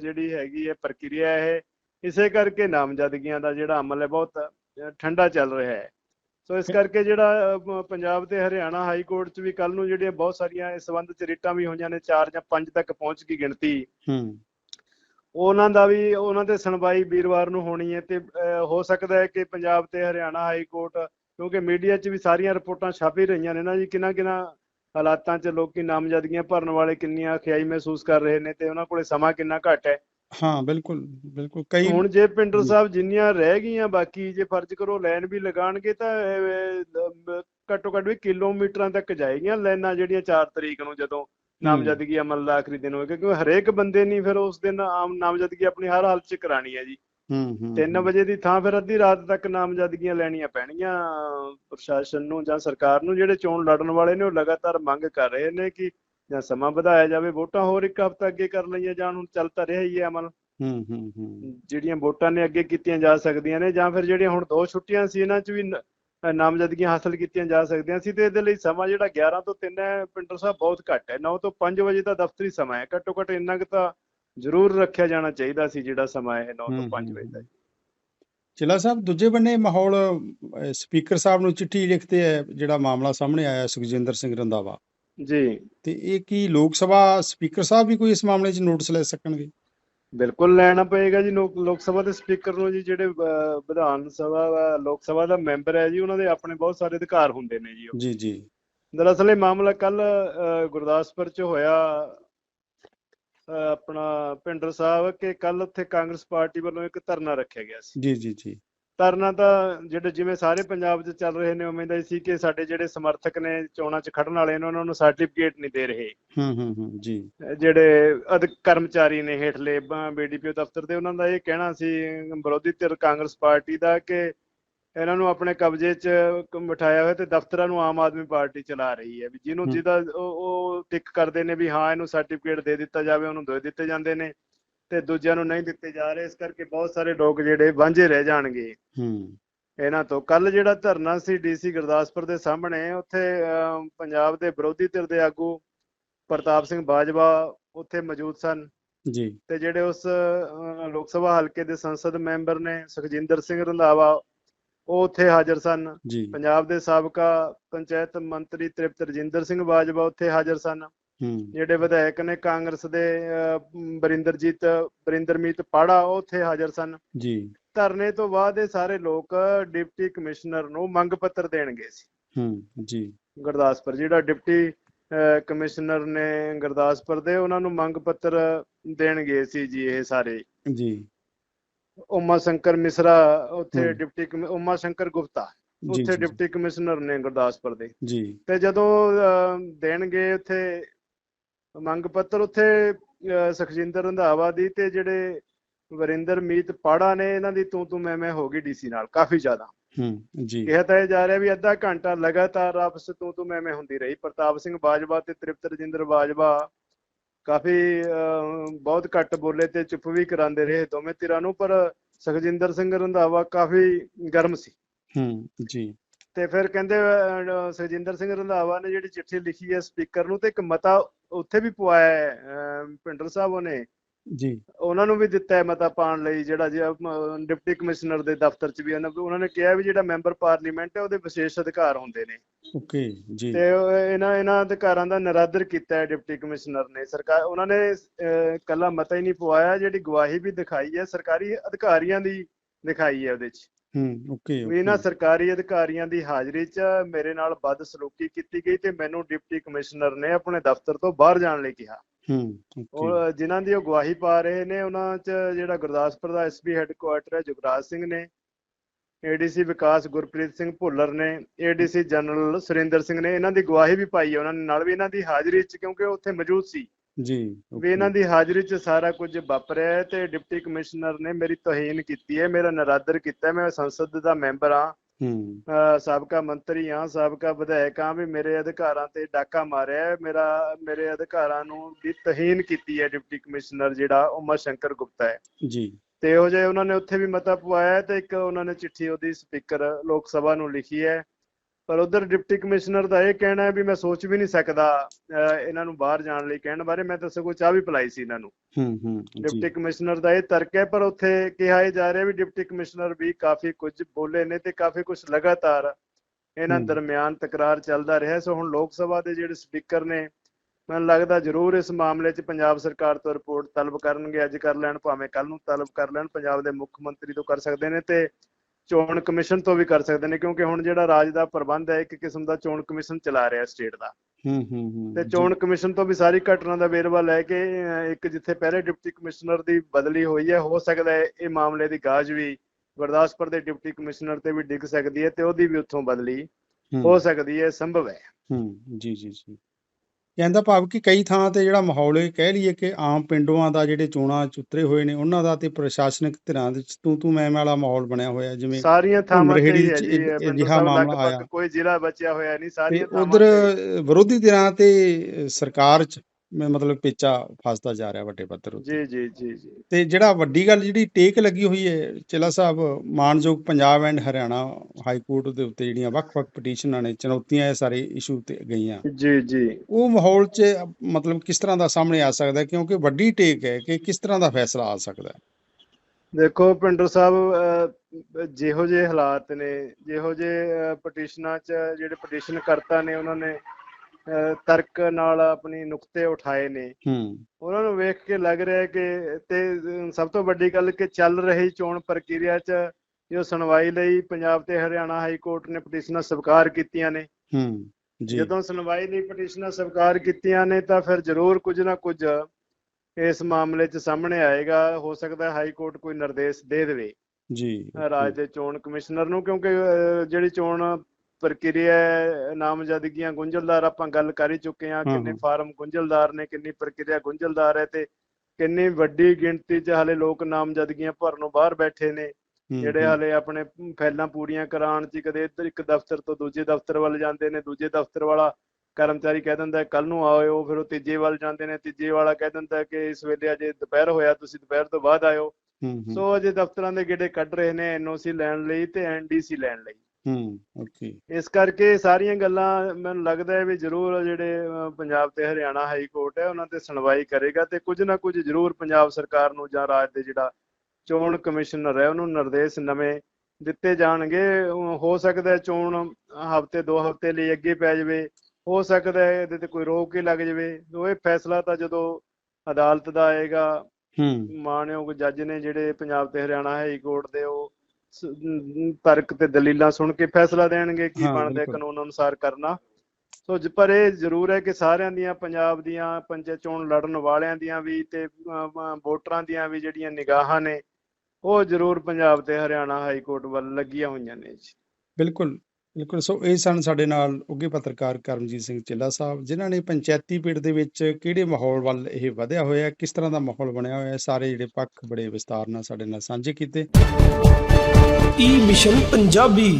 ਜਿਹੜੀ ਹੈਗੀ ਹੈ ਪ੍ਰਕਿਰਿਆ ਇਹ। ਇਸੇ ਕਰਕੇ ਨਾਮਜ਼ਦਗੀਆਂ ਦਾ ਜਿਹੜਾ ਅਮਲ ਹੈ ਬਹੁਤ ਠੰਡਾ ਚੱਲ ਰਿਹਾ ਹੈ। ਸੋ ਇਸ ਕਰਕੇ ਜਿਹੜਾ ਪੰਜਾਬ ਤੇ ਹਰਿਆਣਾ ਹਾਈ ਕੋਰਟ 'ਚ ਵੀ ਕੱਲ ਨੂੰ ਜਿਹੜੀਆਂ ਬਹੁਤ ਸਾਰੀਆਂ ਇਸ ਸੰਬੰਧ 'ਚ ਰਿਟਾਂ ਵੀ ਹੋਈਆਂ ਨੇ 4 ਜਾਂ 5 ਤੱਕ ਪਹੁੰਚ ਗਈ ਗਿਣਤੀ। ਹੂੰ। ਉਹਨਾਂ ਦਾ ਵੀ ਉਹਨਾਂ ਤੇ ਸੁਣਵਾਈ ਵੀਰਵਾਰ ਨੂੰ ਹੋਣੀ ਹੈ ਤੇ ਹੋ ਸਕਦਾ ਹੈ ਕਿ ਪੰਜਾਬ ਤੇ ਹਰਿਆਣਾ ਹਾਈ ਕੋਰਟ ਕਿਉਂਕਿ ਮੀਡੀਆ 'ਚ ਵੀ ਸਾਰੀਆਂ ਰਿਪੋਰਟਾਂ ਛਾਪ ਰਹੀਆਂ ਨੇ ਨਾ ਜੀ ਕਿੰਨਾ ਕਿੰਨਾ ਹਾਲਾਤਾਂ 'ਚ ਲੋਕੀ ਨਾਮਜ਼ਦਗੀਆਂ ਭਰਨ ਵਾਲੇ ਕਿੰਨੀਆਂ ਖਿਆਈ ਮਹਿਸੂਸ ਕਰ ਰਹੇ ਨੇ ਤੇ ਉਹਨਾਂ ਕੋਲੇ ਸਮਾਂ ਕਿੰਨਾ ਘੱਟ ਹੈ। ਹਾਂ ਬਿਲਕੁਲ ਬਿਲਕੁਲ ਕਈ ਹੁਣ ਜੇ ਪਿੰਡਰ। ਸਾਹਿਬ ਜਿੰਨੀਆਂ ਰਹਿ ਗਈਆਂ ਬਾਕੀ ਜੇ ਫਰਜ਼ ਕਰੋ ਲਾਈਨ ਵੀ ਲਗਾਣਗੇ ਤਾਂ ਘੱਟੋ ਘੱਟ ਵੀ ਕਿਲੋਮੀਟਰਾਂ ਤੱਕ ਜਾਏਗੀਆਂ ਲਾਈਨਾਂ ਜਿਹੜੀਆਂ 4 ਤਰੀਕ ਨੂੰ ਜਦੋਂ ਨਾਮਜ਼ਦਗੀ ਅਮਲ ਦਾ ਆਖਰੀ ਦਿਨ ਹੋਏਗਾ ਕਿਉਂਕਿ ਹਰੇਕ ਬੰਦੇ ਨਹੀਂ ਫਿਰ ਉਸ ਦਿਨ ਆਮ ਨਾਮਜ਼ਦਗੀ ਆਪਣੀ ਹਰ ਹਾਲਤ 'ਚ ਕਰਾਣੀ ਹੈ ਜੀ। ਹੂੰ ਹੂੰ 3 ਵਜੇ ਦੀ ਥਾਂ ਫਿਰ ਅੱਧੀ ਰਾਤ ਤੱਕ ਨਾਮਜ਼ਦਗੀਆਂ ਲੈਣੀਆਂ ਪੈਣਗੀਆਂ ਪ੍ਰਸ਼ਾਸਨ ਨੂੰ ਜਾਂ ਸਰਕਾਰ ਨੂੰ ਜਿਹੜੇ ਚੋਣ ਲੜਨ ਵਾਲੇ ਨੇ ਉਹ ਲਗਾਤਾਰ ਮੰਗ ਕਰ ਰਹੇ ਨੇ ਕਿ ਜਾਂ ਸਮਾਂ ਵਧਾਇਆ ਜਾਵੇ ਵੋਟਾਂ ਹੋਰ ਇੱਕ ਹਫ਼ਤਾ ਅੱਗੇ ਕਰ ਲਈਆਂ ਜਾਣ ਹੁਣ ਚੱਲ ਤਾਂ ਰਿਹਾ ਹੀ ਹੈ ਅਮਲ। ਹੂੰ ਹੂੰ ਹੂੰ। ਜਿਹੜੀਆਂ ਵੋਟਾਂ ਨੇ ਅੱਗੇ ਕੀਤੀਆਂ ਜਾ ਸਕਦੀਆਂ ਨੇ ਜਾਂ ਫਿਰ ਜਿਹੜੀਆਂ ਹੁਣ ਦੋ ਛੁੱਟੀਆਂ ਸੀ ਇਹਨਾਂ 'ਚ ਵੀ ਨਾਮਜ਼ਦਗੀਆਂ ਹਾਸਲ ਕੀਤੀਆਂ ਜਾ ਸਕਦੀਆਂ ਸੀ ਤੇ ਇਹਦੇ ਲਈ ਸਮਾਂ ਜਿਹੜਾ 11 ਤੋਂ 3 ਹੈ ਪਿੰਡਰ ਸਾਹਿਬ ਬਹੁਤ ਘੱਟ ਹੈ। 9 ਤੋਂ 5 ਵਜੇ ਦਾ ਦਫ਼ਤਰੀ ਸਮਾਂ ਹੈ। ਘੱਟੋ ਘੱਟ ਇੰਨਾ ਕੁ ਤਾਂ ਜ਼ਰੂਰ ਰੱਖਿਆ ਜਾਣਾ ਚਾਹੀਦਾ ਸੀ ਜਿਹੜਾ ਸਮਾਂ ਹੈ 9 ਤੋਂ ਹੂੰ, 5 ਹੂੰ, ਵਜੇ ਦਾ। ਚਿਲਾ ਸਾਹਿਬ ਦੂਜੇ ਬੰਨੇ ਮਾਹੌਲ ਸਪੀਕਰ ਸਾਹਿਬ ਨੂੰ ਚਿੱਠੀ ਲਿਖਦੇ ਹੈ ਜਿਹੜਾ ਮਾਮਲਾ ਸਾਹਮਣੇ ਆਇਆ ਸੁਖਜਿੰਦਰ ਸਿੰਘ ਰੰਧਾਵਾ। ਜੀ। ਤੇ ਇਹ ਕੀ ਲੋਕ ਸਭਾ ਸਪੀਕਰ ਸਾਹਿਬ ਵੀ ਕੋਈ ਇਸ ਮਾਮਲੇ 'ਚ ਨੋਟਿਸ ਲੈ ਸਕਣਗੇ? ਬਿਲਕੁਲ ਲੈਣਾ ਪਏਗਾ ਜੀ ਲੋਕ ਸਭਾ ਦੇ ਸਪੀਕਰ ਨੂੰ ਜੀ ਜਿਹੜੇ ਵਿਧਾਨ ਸਭਾ ਦਾ ਲੋਕ ਸਭਾ ਦਾ ਮੈਂਬਰ ਹੈ ਜੀ ਉਹਨਾਂ ਦੇ ਆਪਣੇ ਬਹੁਤ ਸਾਰੇ ਅਧਿਕਾਰ ਹੁੰਦੇ ਨੇ ਜੀ ਜੀ ਜੀ। ਦਰਅਸਲ ਇਹ ਮਾਮਲਾ ਕੱਲ ਗੁਰਦਾਸਪੁਰ ਚ ਹੋਇਆ। ਆਪਣਾ ਪਿੰਡਰ ਸਾਹਿਬ ਕਿ ਕੱਲ ਉੱਥੇ ਕਾਂਗਰਸ ਪਾਰਟੀ ਵੱਲੋਂ ਇੱਕ ਧਰਨਾ ਰੱਖਿਆ ਗਿਆ ਸੀ। ਜੀ ਜੀ ਜੀ। ਧਰਨਾ ਤਾਂ ਜਿਹੜੇ ਜਿਵੇਂ ਸਾਰੇ ਪੰਜਾਬ 'ਚ ਚੱਲ ਰਹੇ ਨੇ ਉਵੇਂ ਦਾ ਹੀ ਸੀ ਕਿ ਸਾਡੇ ਜਿਹੜੇ ਸਮਰਥਕ ਨੇ ਚੋਣਾਂ 'ਚ ਖੜਨ ਵਾਲੇ ਨੇ ਉਹਨਾਂ ਨੂੰ ਸਰਟੀਫਿਕੇਟ ਨਹੀਂ ਦੇ ਰਹੇ। ਹੂੰ ਹੂੰ ਹੂੰ ਜੀ। ਜਿਹੜੇ ਅਧ ਕਰਮਚਾਰੀ ਨੇ ਹੇਠਲੇ ਬੀਡੀਪੀਓ ਦਫ਼ਤਰ ਦੇ ਉਹਨਾਂ ਦਾ ਇਹ ਕਹਿਣਾ ਸੀ ਵਿਰੋਧੀ ਧਿਰ ਕਾਂਗਰਸ ਪਾਰਟੀ ਦਾ ਕਿ ਇਹਨਾਂ ਨੂੰ ਆਪਣੇ ਕਬਜ਼ੇ 'ਚ ਬਿਠਾਇਆ ਹੋਇਆ ਤੇ ਦਫ਼ਤਰਾਂ ਨੂੰ ਆਮ ਆਦਮੀ ਪਾਰਟੀ ਚਲਾ ਰਹੀ ਹੈ। ਵੀ ਜਿਹਨੂੰ। ਜਿਹਦਾ ਉਹ ਟਿਕ ਕਰਦੇ ਨੇ ਵੀ ਹਾਂ ਇਹਨੂੰ ਸਰਟੀਫਿਕੇਟ ਦੇ ਦਿੱਤਾ ਜਾਵੇ ਉਹਨੂੰ ਦੇ ਦਿੱਤੇ ਜਾਂਦੇ ਨੇ। ਤੇ ਦੂਜਿਆਂ ਨੂੰ ਨਹੀਂ ਦਿੱਤੇ ਜਾ ਰਹੇ ਇਸ ਕਰਕੇ ਬਹੁਤ ਸਾਰੇ ਲੋਕ ਜਿਹੜੇ ਵਾਂਝੇ ਰਹਿ ਜਾਣਗੇ। ਹੂੰ। ਇਹਨਾਂ ਤੋਂ ਕੱਲ ਜਿਹੜਾ ਧਰਨਾ ਸੀ ਡੀਸੀ ਗੁਰਦਾਸਪੁਰ ਦੇ ਸਾਹਮਣੇ ਉੱਥੇ ਪੰਜਾਬ ਦੇ ਵਿਰੋਧੀ ਧਿਰ ਦੇ ਆਗੂ ਪ੍ਰਤਾਪ ਸਿੰਘ ਬਾਜਵਾ ਉੱਥੇ ਮੌਜੂਦ ਸਨ। ਜੀ। ਤੇ ਜਿਹੜੇ ਉਸ ਲੋਕ ਸਭਾ ਹਲਕੇ ਦੇ ਸੰਸਦ ਮੈਂਬਰ ਨੇ ਸੁਖਜਿੰਦਰ ਸਿੰਘ ਰੰਧਾਵਾ ਉਹ ਉੱਥੇ ਹਾਜ਼ਰ ਸਨ। ਪੰਜਾਬ ਦੇ ਸਾਬਕਾ ਪੰਚਾਇਤ ਮੰਤਰੀ ਤ੍ਰਿਪਤ ਰਜਿੰਦਰ ਸਿੰਘ ਬਾਜਵਾ ਉੱਥੇ ਹਾਜ਼ਰ ਸਨ। ਜਿਹੜੇ ਵਿਧਾਇਕ ਨੇ ਕਾਂਗਰਸ ਦੇ ਬਰਿੰਦਰਜੀਤ ਬਰਿੰਦਰਮੀਤ ਪਾੜਾ ਉੱਥੇ ਹਾਜ਼ਰ ਸਨ। ਜੀ। ਧਰਨੇ ਤੋਂ ਬਾਅਦ ਇਹ ਸਾਰੇ ਲੋਕ ਡਿਪਟੀ ਕਮਿਸ਼ਨਰ ਨੂੰ ਮੰਗ ਪੱਤਰ ਦੇਣ ਗਏ ਸੀ। ਹੂੰ ਜੀ। ਗੁਰਦਾਸਪੁਰ ਜਿਹੜਾ ਡਿਪਟੀ ਕਮਿਸ਼ਨਰ ਨੇ ਗੁਰਦਾਸਪੁਰ ਦੇ ਉਹਨਾਂ ਨੂੰ ਮੰਗ ਪੱਤਰ ਦੇਣ ਗਏ ਸੀ ਜੀ ਇਹ ਸਾਰੇ। ਜੀ। ਉਮਾ ਸ਼ੰਕਰ ਮਿਸਰਾ ਉੱਥੇ। ਡਿਪਟੀ ਉਮਾ ਸ਼ੰਕਰ ਗੁਪਤਾ ਉੱਥੇ ਡਿਪਟੀ ਕਮਿਸ਼ਨਰ ਨੇ ਗੁਰਦਾਸਪੁਰ ਦੇ। ਜੀ। ਤੇ ਜਦੋਂ ਦੇਣਗੇ ਉੱਥੇ ਮੰਗ ਪੱਤਰ ਉੱਥੇ ਸੁਖਜਿੰਦਰ ਰੰਧਾਵਾ ਦੀ ਤੇ ਜਿਹੜੇ ਵਰਿੰਦਰ ਮੀਤ ਪਾੜਾ ਨੇ ਇਹਨਾਂ ਦੀ ਤੂੰ ਤੂੰ ਮੈਂ ਮੈਂ ਹੋ ਗਈ ਡੀਸੀ ਨਾਲ ਕਾਫੀ ਜ਼ਿਆਦਾ। ਹੂੰ ਜੀ। ਕਿਹਾ ਤਾਂ ਇਹ ਜਾ ਰਿਹਾ ਵੀ ਅੱਧਾ ਘੰਟਾ ਲਗਾਤਾਰ ਆਪਸ ਤੂੰ ਤੂੰ ਮੈਂ ਮੈਂ ਹੁੰਦੀ ਰਹੀ। ਪ੍ਰਤਾਪ ਸਿੰਘ ਬਾਜਵਾ ਤੇ ਤ੍ਰਿਪਤ ਰਜਿੰਦਰ ਬਾਜਵਾ ਕਾਫੀ ਬਹੁਤ ਘੱਟ ਬੋਲੇ ਤੇ ਚੁੱਪ ਵੀ ਕਰਾਉਂਦੇ ਰਹੇ ਦੋਵੇਂ ਧਿਰਾਂ ਨੂੰ ਪਰ ਸੁਖਜਿੰਦਰ ਸਿੰਘ ਰੰਧਾਵਾ ਕਾਫੀ ਗਰਮ ਸੀ। ਹੂੰ ਜੀ। ਤੇ ਫਿਰ ਕਹਿੰਦੇ ਅਹ, ਸੁਖਜਿੰਦਰ ਸਿੰਘ ਰੰਧਾਵਾ ਨੇ ਜਿਹੜੀ ਚਿੱਠੀ ਲਿਖੀ ਹੈ ਸਪੀਕਰ ਨੂੰ ਤੇ ਇੱਕ ਮਤਾ ਉੱਥੇ ਵੀ ਪਵਾਇਆ ਹੈ ਭਿੰਡਰ ਸਾਹਿਬ ਉਹਨੇ। ਜੀ। ਉਹਨਾਂ ਨੂੰ ਵੀ ਦਿੱਤਾ ਹੈ ਮਤਾ ਪਾਉਣ ਲਈ ਜਿਹੜਾ ਜੀ ਡਿਪਟੀ ਕਮਿਸ਼ਨਰ ਦੇ ਦਫ਼ਤਰ 'ਚ ਵੀ। ਉਹਨਾਂ ਨੇ ਕਿਹਾ ਵੀ ਜਿਹੜਾ ਮੈਂਬਰ ਪਾਰਲੀਮੈਂਟ ਹੈ ਉਹਦੇ ਵਿਸ਼ੇਸ਼ ਅਧਿਕਾਰ ਹੁੰਦੇ ਨੇ। ਓਕੇ ਜੀ। ਤੇ ਇਹਨਾਂ ਇਹਨਾਂ ਅਧਿਕਾਰਾਂ ਦਾ ਨਿਰਾਦਰ ਕੀਤਾ ਹੈ ਡਿਪਟੀ ਕਮਿਸ਼ਨਰ ਨੇ। ਸਰਕਾਰ ਉਹਨਾਂ ਨੇ ਕੱਲਾ ਮਤਾ ਹੀ ਨਹੀਂ ਪਵਾਇਆ ਜਿਹੜੀ ਗਵਾਹੀ ਵੀ ਦਿਖਾਈ ਹੈ ਸਰਕਾਰੀ ਅਧਿਕਾਰੀਆਂ ਦੀ ਦਿਖਾਈ ਹੈ ਉਹਦੇ 'ਚ। ਹੂੰ ਓਕੇ ਇਹਨਾਂ ਸਰਕਾਰੀ ਅਧਿਕਾਰੀਆਂ ਦੀ ਹਾਜ਼ਰੀ 'ਚ ਮੇਰੇ ਨਾਲ ਬਦਸਲੂਕੀ ਕੀਤੀ ਗਈ ਤੇ ਮੈਨੂੰ ਡਿਪਟੀ ਕਮਿਸ਼ਨਰ ਨੇ ਆਪਣੇ ਦਫ਼ਤਰ ਤੋਂ ਬਾਹਰ ਜਾਣ ਲਈ ਕਿਹਾ। ਹੂੰ ਓਕੇ ਉਹ ਜਿਨ੍ਹਾਂ ਦੀ ਉਹ ਗਵਾਹੀ ਪਾ ਰਹੇ ਨੇ ਉਹਨਾਂ 'ਚ ਜਿਹੜਾ ਗੁਰਦਾਸਪੁਰ ਦਾ ਐਸਪੀ ਹੈੱਡਕੁਆਰਟਰ ਹੈ ਜੁਗਰਾਜ ਸਿੰਘ ਨੇ ਏਡੀਸੀ ਵਿਕਾਸ ਗੁਰਪ੍ਰੀਤ ਸਿੰਘ ਭੁੱਲਰ ਨੇ ਏਡੀਸੀ ਜਨਰਲ ਸੁਰਿੰਦਰ ਸਿੰਘ ਨੇ ਇਹਨਾਂ ਦੀ ਗਵਾਹੀ ਵੀ ਪਾਈ ਹੈ ਉਹਨਾਂ ਨੇ ਨਾਲ ਵੀ ਇਹਨਾਂ ਦੀ ਹਾਜ਼ਰੀ 'ਚ ਕਿਉਂਕਿ ਉਹ ਉੱਥੇ ਮੌਜੂਦ ਸੀ। ਜੀ ਵੀ ਇਹਨਾਂ ਦੀ ਹਾਜ਼ਰੀ 'ਚ ਸਾਰਾ ਕੁਝ ਵਾਪਰਿਆ ਹੈ ਤੇ ਡਿਪਟੀ ਕਮਿਸ਼ਨਰ ਨੇ ਮੇਰੀ ਤੋਹੀਨ ਕੀਤੀ ਹੈ ਮੇਰਾ ਨਿਰਾਦਰ ਕੀਤਾ ਮੈਂ ਸੰਸਦ ਦਾ ਮੈਂਬਰ ਹਾਂ। ਹੂੰ। ਸਾਬਕਾ ਮੰਤਰੀ ਹਾਂ ਸਾਬਕਾ ਵਿਧਾਇਕ ਹਾਂ ਵੀ ਮੇਰੇ ਅਧਿਕਾਰਾਂ ਤੇ ਡਾਕਾ ਮਾਰਿਆ ਮੇਰਾ ਮੇਰੇ ਅਧਿਕਾਰਾਂ ਨੂੰ ਦੀ ਤਹੀਨ ਕੀਤੀ ਹੈ ਡਿਪਟੀ ਕਮਿਸ਼ਨਰ ਜਿਹੜਾ ਉਮਾ ਸ਼ੰਕਰ ਗੁਪਤਾ ਹੈ। ਜੀ। ਤੇ ਇਹੋ ਜਿਹੇ ਉਹਨਾਂ ਨੇ ਉੱਥੇ ਵੀ ਮਤਾ ਪਵਾਇਆ ਤੇ ਇੱਕ ਉਹਨਾਂ ਨੇ ਚਿੱਠੀ ਉਹਦੀ ਸਪੀਕਰ ਲੋਕ ਸਭਾ ਨੂੰ ਲਿਖੀ ਹੈ। ਪਰ ਉਧਰ ਡਿਪਟੀ ਕਮਿਸ਼ਨਰ ਦਾ ਇਹ ਕਹਿਣਾ ਹੈ ਵੀ ਮੈਂ ਸੋਚ ਵੀ ਨਹੀਂ ਸਕਦਾ ਇਹਨਾਂ ਨੂੰ ਬਾਹਰ ਜਾਣ ਲਈ ਕਹਿਣ ਬਾਰੇ। ਮੈਂ ਤਾਂ ਸਗੋਂ ਚਾਹ ਵੀ ਪਿਲਾਈ ਸੀ ਇਹਨਾਂ ਨੂੰ। ਹੂੰ ਹੂੰ ਡਿਪਟੀ ਕਮਿਸ਼ਨਰ ਦਾ ਇਹ ਤਰਕ ਹੈ ਪਰ ਉੱਥੇ ਕਿਹਾ ਜਾ ਰਿਹਾ ਵੀ ਡਿਪਟੀ ਕਮਿਸ਼ਨਰ ਵੀ ਕਾਫੀ ਕੁਝ ਬੋਲੇ ਨੇ ਤੇ ਕਾਫੀ ਕੁਝ ਲਗਾਤਾਰ ਇਹਨਾਂ। ਦਰਮਿਆਨ ਤਕਰਾਰ ਚੱਲਦਾ ਰਿਹਾ ਸੋ ਹੁਣ ਲੋਕ ਸਭਾ ਦੇ ਜਿਹੜੇ ਸਪੀਕਰ ਨੇ ਮੈਨੂੰ ਲੱਗਦਾ ਜ਼ਰੂਰ ਇਸ ਮਾਮਲੇ 'ਚ ਪੰਜਾਬ ਸਰਕਾਰ ਤੋਂ ਰਿਪੋਰਟ ਤਲਬ ਕਰਨਗੇ। ਅੱਜ ਕਰ ਲੈਣ ਭਾਵੇਂ ਕੱਲ ਨੂੰ ਤਲਬ ਕਰ ਲੈਣ ਪੰਜਾਬ ਦੇ ਮੁੱਖ ਮੰਤਰੀ ਤੋਂ ਕਰ ਸਕਦੇ ਨੇ ਤੇ ਚੋਣ ਕਮਿਸ਼ਨ ਤੋਂ ਵੀ ਕਰ ਸਕਦੇ ਨੇ ਕਿਉਂਕਿ ਹੁਣ ਜਿਹੜਾ ਰਾਜ ਦਾ ਪ੍ਰਬੰਧ ਹੈ ਇੱਕ ਕਿਸਮ ਦਾ ਚੋਣ ਕਮਿਸ਼ਨ ਚਲਾ ਰਿਹਾ ਸਟੇਟ ਦਾ। ਹੂੰ ਹੂੰ ਹੂੰ ਤੇ ਚੋਣ ਕਮਿਸ਼ਨ ਤੋਂ ਵੀ ਸਾਰੀ ਘਟਨਾ ਦਾ ਵੇਰਵਾ ਲੈ ਕੇ ਇੱਕ ਜਿੱਥੇ ਪਹਿਲੇ ਡਿਪਟੀ ਕਮਿਸ਼ਨਰ ਦੀ ਬਦਲੀ ਹੋਈ ਹੈ ਹੋ ਸਕਦਾ ਹੈ ਇਹ ਮਾਮਲੇ ਦੀ ਗਾਜ ਵੀ ਗੁਰਦਾਸਪੁਰ ਦੇ ਡਿਪਟੀ ਕਮਿਸ਼ਨਰ ਤੇ ਵੀ ਡਿੱਗ ਸਕਦੀ ਹੈ ਤੇ ਉਹਦੀ ਵੀ ਉੱਥੋਂ ਬਦਲੀ ਹੋ ਸਕਦੀ ਹੈ ਸੰਭਵ ਹੈ। ਹੂੰ ਜੀ ਜੀ ਜੀ। ਕਹਿੰਦਾ ਭਾਵ ਕਿ ਕਈ ਥਾਂ ਤੇ ਜਿਹੜਾ ਮਾਹੌਲ ਇਹ ਕਹਿ ਲਈਏ ਕਿ ਆਮ ਪਿੰਡੂਆਂ ਦਾ ਜਿਹੜੇ ਚੋਣਾਂ ਚ ਉਤਰੇ ਹੋਏ ਨੇ ਉਹਨਾਂ ਦਾ ਤੇ ਪ੍ਰਸ਼ਾਸਨਿਕ ਧਿਰਾਂ ਦੇ ਵਿੱਚ ਤੂੰ ਤੂੰ ਮੈਂ ਵਾਲਾ ਮਾਹੌਲ ਬਣਿਆ ਹੋਇਆ ਜਿਵੇਂ ਸਾਰੀਆਂ ਥਾਵਾਂ ਤੇ ਅਜਿਹਾ ਮਾਮਲਾ ਆਇਆ। ਕੋਈ ਜ਼ਿਲ੍ਹਾ ਬਚਿਆ ਹੋਇਆ ਨਹੀਂ ਸਾਰੀਆਂ ਥਾਵਾਂ ਉਧਰ ਵਿਰੋਧੀ ਧਿਰਾਂ ਤੇ ਸਰਕਾਰ ਚ ਮਤਲਬ ਪੇਚਾ ਫਸਦਾ ਜਾ ਰਿਹਾ ਵੱਡੇ ਪੱਧਰ ਉੱਤੇ। ਜੀ ਜੀ ਜੀ ਜੀ। ਤੇ ਜਿਹੜਾ ਵੱਡੀ ਗੱਲ ਜਿਹੜੀ ਟੇਕ ਲੱਗੀ ਹੋਈ ਹੈ ਚੇਲਾ ਸਾਹਿਬ ਮਾਨਯੋਗ Punjab and Haryana high court ਦੇ ਉੱਤੇ ਜਿਹੜੀਆਂ ਵੱਖ-ਵੱਖ ਪਟੀਸ਼ਨਾਂ ਨੇ ਚੁਣੌਤੀਆਂ ਇਹ ਸਾਰੇ ਇਸ਼ੂ ਤੇ ਗਈਆਂ। ਜੀ ਜੀ। ਉਹ ਮਾਹੌਲ 'ਚ ਮਤਲਬ ਕਿਸ ਤਰ੍ਹਾਂ ਦਾ ਸਾਹਮਣੇ ਆ ਸਕਦਾ ਕਿਉਂਕਿ ਵੱਡੀ ਟੇਕ ਹੈ ਕਿ ਕਿਸ ਤਰ੍ਹਾਂ ਦਾ ਫੈਸਲਾ ਆ ਸਕਦਾ ਹੈ? ਦੇਖੋ ਪਿੰਡਰ ਸਾਹਿਬ ਜਿਹੋ ਜਿਹੇ ਹਾਲਾਤ ਨੇ ਜਿਹੋ ਜਿਹੇ ਪਟੀਸ਼ਨਾਂ 'ਚ ਜਿਹੜੇ ਪਟੀਸ਼ਨ ਕਰਤਾ ਨੇ ਉਹਨਾਂ ਨੇ ਤਰਕ ਨਾਲ ਆਪਣੀ ਨੁਕਤੇ ਉਠਾਏ ਨੇ। ਹੂੰ। ਉਹਨਾਂ ਨੂੰ ਵੇਖ ਕੇ ਲੱਗ ਰਿਹਾ ਹੈ ਕਿ ਤੇ ਸਭ ਤੋਂ ਵੱਡੀ ਗੱਲ ਕਿ ਚੱਲ ਰਹੀ ਚੋਣ ਪ੍ਰਕਿਰਿਆ 'ਚ ਜੋ ਸੁਣਵਾਈ ਲਈ ਪੰਜਾਬ ਤੇ ਹਰਿਆਣਾ ਹਾਈ ਕੋਰਟ ਨੇ ਪਟੀਸ਼ਨਾਂ ਸਵੀਕਾਰ ਕੀਤੀਆਂ ਨੇ। ਹੂੰ ਜੀ। ਜਦੋਂ ਸੁਣਵਾਈ ਲਈ ਪਟੀਸ਼ਨਾਂ ਸਵੀਕਾਰ ਕੀਤੀਆਂ ਨੇ ਤਾਂ ਫਿਰ ਜ਼ਰੂਰ ਕੁਝ ਨਾ ਕੁਝ ਇਸ ਮਾਮਲੇ 'ਚ ਸਾਹਮਣੇ ਆਏਗਾ। ਹੋ ਸਕਦਾ ਹਾਈ ਕੋਰਟ ਕੋਈ ਨਿਰਦੇਸ਼ ਦੇ ਦੇਵੇ। ਜੀ। ਰਾਜ ਦੇ ਚੋਣ ਕਮਿਸ਼ਨਰ ਨੂੰ ਕਿਉਂਕਿ ਜਿਹੜੀ ਚੋਣ ਪ੍ਰਕਿਰਿਆ ਨਾਮਜ਼ਦਗੀਆਂ ਗੁੰਝਲਦਾਰ ਆਪਾਂ ਗੱਲ ਕਰ ਹੀ ਚੁੱਕੇ ਹਾਂ ਕਿੰਨੇ। ਫਾਰਮ ਗੁੰਝਲਦਾਰ ਨੇ ਕਿੰਨੀ ਪ੍ਰਕਿਰਿਆ ਗੁੰਝਲਦਾਰ ਹੈ ਤੇ ਕਿੰਨੀ ਵੱਡੀ ਗਿਣਤੀ 'ਚ ਹਾਲੇ ਲੋਕ ਨਾਮਜ਼ਦਗੀਆਂ ਭਰਨੋਂ ਬਾਹਰ ਬੈਠੇ ਨੇ ਜਿਹੜੇ ਹਾਲੇ ਆਪਣੇ ਫਾਈਲਾਂ ਪੂਰੀਆਂ ਕਰਾਉਣ 'ਚ ਕਦੇ ਇੱਧਰ ਇੱਕ ਦਫ਼ਤਰ ਤੋਂ ਦੂਜੇ ਦਫ਼ਤਰ ਵੱਲ ਜਾਂਦੇ ਨੇ ਦੂਜੇ ਦਫ਼ਤਰ ਵਾਲਾ ਕਰਮਚਾਰੀ ਕਹਿ ਦਿੰਦਾ ਕੱਲ ਨੂੰ ਆਇਓ ਫਿਰ ਉਹ ਤੀਜੇ ਵੱਲ ਜਾਂਦੇ ਨੇ ਤੀਜੇ ਵਾਲਾ ਕਹਿ ਦਿੰਦਾ ਕਿ ਇਸ ਵੇਲੇ ਅਜੇ ਦੁਪਹਿਰ ਹੋਇਆ ਤੁਸੀਂ ਦੁਪਹਿਰ ਤੋਂ ਬਾਅਦ ਆਇਓ। ਸੋ ਅਜੇ ਦਫ਼ਤਰਾਂ ਦੇ ਗੇੜੇ ਕੱਢ ਰਹੇ ਨੇ ਐਨਓਸੀ ਲੈਣ ਲਈ ਤੇ ਐਨਡੀਸੀ ਲੈਣ ਲਈ। ਹੂੰ ਓਕੇ ਇਸ ਕਰਕੇ ਸਾਰੀਆਂ ਗੱਲਾਂ ਮੈਨੂੰ ਲੱਗਦਾ ਹੈ ਵੀ ਜ਼ਰੂਰ ਜਿਹੜੇ ਪੰਜਾਬ ਤੇ ਹਰਿਆਣਾ ਹਾਈ ਕੋਰਟ ਹੈ ਉਹਨਾਂ ਤੇ ਸੁਣਵਾਈ ਕਰੇਗਾ ਤੇ ਕੁਝ ਨਾ ਕੁਝ ਜ਼ਰੂਰ ਪੰਜਾਬ ਸਰਕਾਰ ਨੂੰ ਜਾਂ ਰਾਜ ਦੇ ਜਿਹੜਾ ਚੋਣ ਕਮਿਸ਼ਨਰ ਹੈ ਉਹਨੂੰ ਨਿਰਦੇਸ਼ ਨਵੇਂ ਦਿੱਤੇ ਜਾਣਗੇ। ਹੋ ਸਕਦਾ ਹੈ ਚੋਣ ਹਫ਼ਤੇ ਦੋ ਹਫ਼ਤੇ ਲਈ ਅੱਗੇ ਪੈ ਜਾਵੇ। ਹੋ ਸਕਦਾ ਹੈ ਇਹਦੇ ਤੇ ਕੋਈ ਰੋਕ ਹੀ ਲੱਗ ਜਾਵੇ। ਉਹ ਇਹ ਫੈਸਲਾ ਤਾਂ ਜਦੋਂ ਅਦਾਲਤ ਦਾ ਆਏਗਾ ਹੂੰ। ਮਾਣਯੋਗ ਜੱਜ ਨੇ ਜਿਹੜੇ ਪੰਜਾਬ ਤੇ ਹਰਿਆਣਾ ਹਾਈ ਕੋਰਟ ਦੇ ਉਹ ਤਰਕ ਤੇ ਦਲੀਲਾਂ ਸੁਣ ਕੇ ਫੈਸਲਾ ਦੇਣਗੇ ਕੀ ਬਣਦਾ। ਕਾਨੂੰਨ ਅਨੁਸਾਰ ਕਰਨਾ। ਸੋ ਪਰ ਇਹ ਜ਼ਰੂਰ ਹੈ ਕਿ ਸਾਰਿਆਂ ਦੀਆਂ ਪੰਜਾਬ ਦੀਆਂ ਪੰਚਾਇਤ ਚੋਣ ਲੜਨ ਵਾਲਿਆਂ ਦੀਆਂ ਵੀ ਤੇ ਵੋਟਰਾਂ ਦੀਆਂ ਵੀ ਜਿਹੜੀਆਂ ਨਿਗਾਹਾਂ ਨੇ ਉਹ ਜ਼ਰੂਰ ਪੰਜਾਬ ਤੇ ਹਰਿਆਣਾ ਹਾਈ ਕੋਰਟ ਵੱਲ ਲੱਗੀਆਂ ਹੋਈਆਂ ਨੇ ਜੀ। ਬਿਲਕੁਲ। ਬਿਲਕੁਲ, ਸੋ ਇਹ ਸਨ ਸਾਡੇ ਨਾਲ ਉੱਘੇ ਪੱਤਰਕਾਰ ਕਰਮਜੀਤ ਸਿੰਘ ਚਿੱਲਾ ਸਾਹਿਬ, ਜਿਨ੍ਹਾਂ ਨੇ ਪੰਚਾਇਤੀ ਪਿੰਡ ਦੇ ਵਿੱਚ ਕਿਹੜੇ ਮਾਹੌਲ ਵੱਲ ਇਹ ਵਧਿਆ ਹੋਇਆ, ਕਿਸ ਤਰ੍ਹਾਂ ਦਾ ਮਾਹੌਲ ਬਣਿਆ ਹੋਇਆ, ਸਾਰੇ ਜਿਹੜੇ ਪੱਖ ਬੜੇ ਵਿਸਤਾਰ ਨਾਲ ਸਾਡੇ ਨਾਲ ਸਾਂਝੇ ਕੀਤੇ। ਈ ਮਿਸ਼ਨ ਪੰਜਾਬੀ